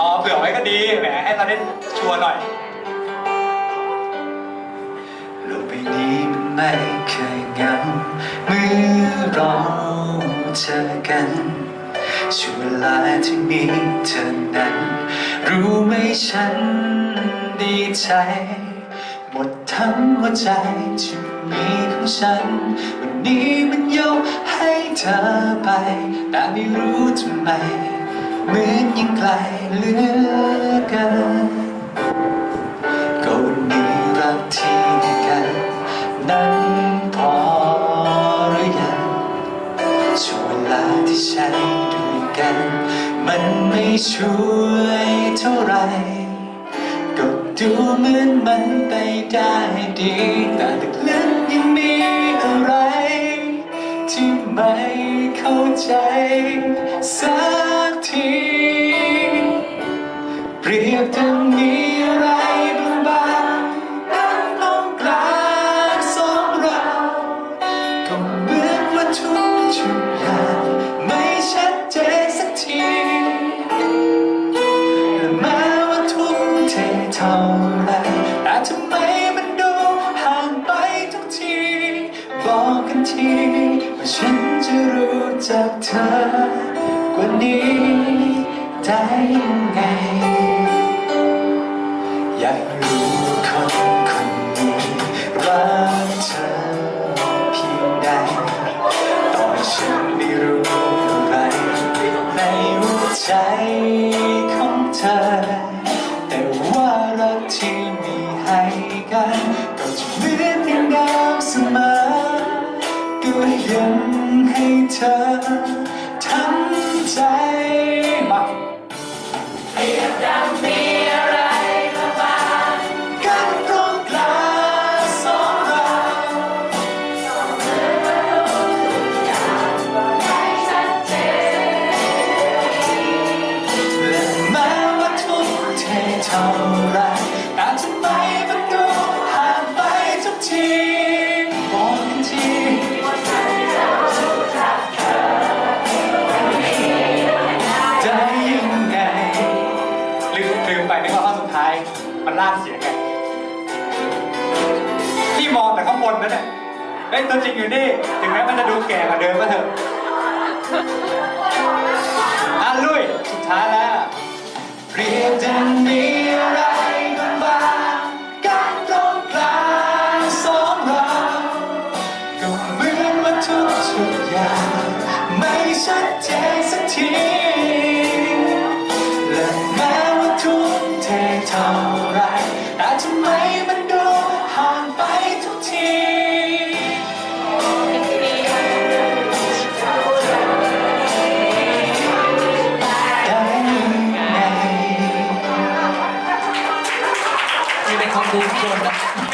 อ๋อเผื่อไว้ก็ดีแหมให้เราได้ชัวร์หน่อย โลกใบนี้มันไม่เคยเหงาเมื่อเราเจอกันช่วงเวลาที่มีเธอนั้น รู้ไหมฉันดีใจ หมดทั้งหัวใจที่มีของฉัน วันนี้มันยกให้เธอไป แต่ไม่รู้ทำไม เหมือนยังไกลเหลือเกินก็วันนี้รักที่ได้กันนั้นพอหรือยังช่วงเวลาที่ใช้ด้วยกัน มันไม่ช่วยเท่าไหรก็ดูเหมือนมันไปได้ดีแต่ลึกๆยังมีอะไร ที่ไม่เข้าใจสักที เปรียบดังมีอะไรบางๆนั่งตรงกลางสองเราก็เหมือนว่าทุกทุกอย่างไม่ชัดเจนสักทีและแม้ว่าทุกเทเท่าไรแต่ทำไมมันดูห่างไปทุกที บอกกันทีว่าฉันจะรู้จักเธอกว่านี้ได้ยังไง อยากรู้คนคนนี้รักเธอเพียงใดต่อให้ฉันไม่รู้อะไรในหัวใจของเธอ แต่ว่ารักที่มีให้กันก็จะเหมือนอย่างเดิมเสมอก็ยังให้เธอทั้งใจ ทีบอกกันทีได้ยังไงลืมลืมไปนึกว่าข้อสุดท้าย มันลากเสียงไงพี่มองแต่ข้างบนนั่นแหละเฮ้ยตัวจริงอยู่นี่ ถึงแม้มันจะดูแก่กว่าเดิมก็เถอะ ทเท่าไร แต่ทำไมมันดูห่างไปทุกทีได้ยังไงนี่เป็นของทุกคนนะ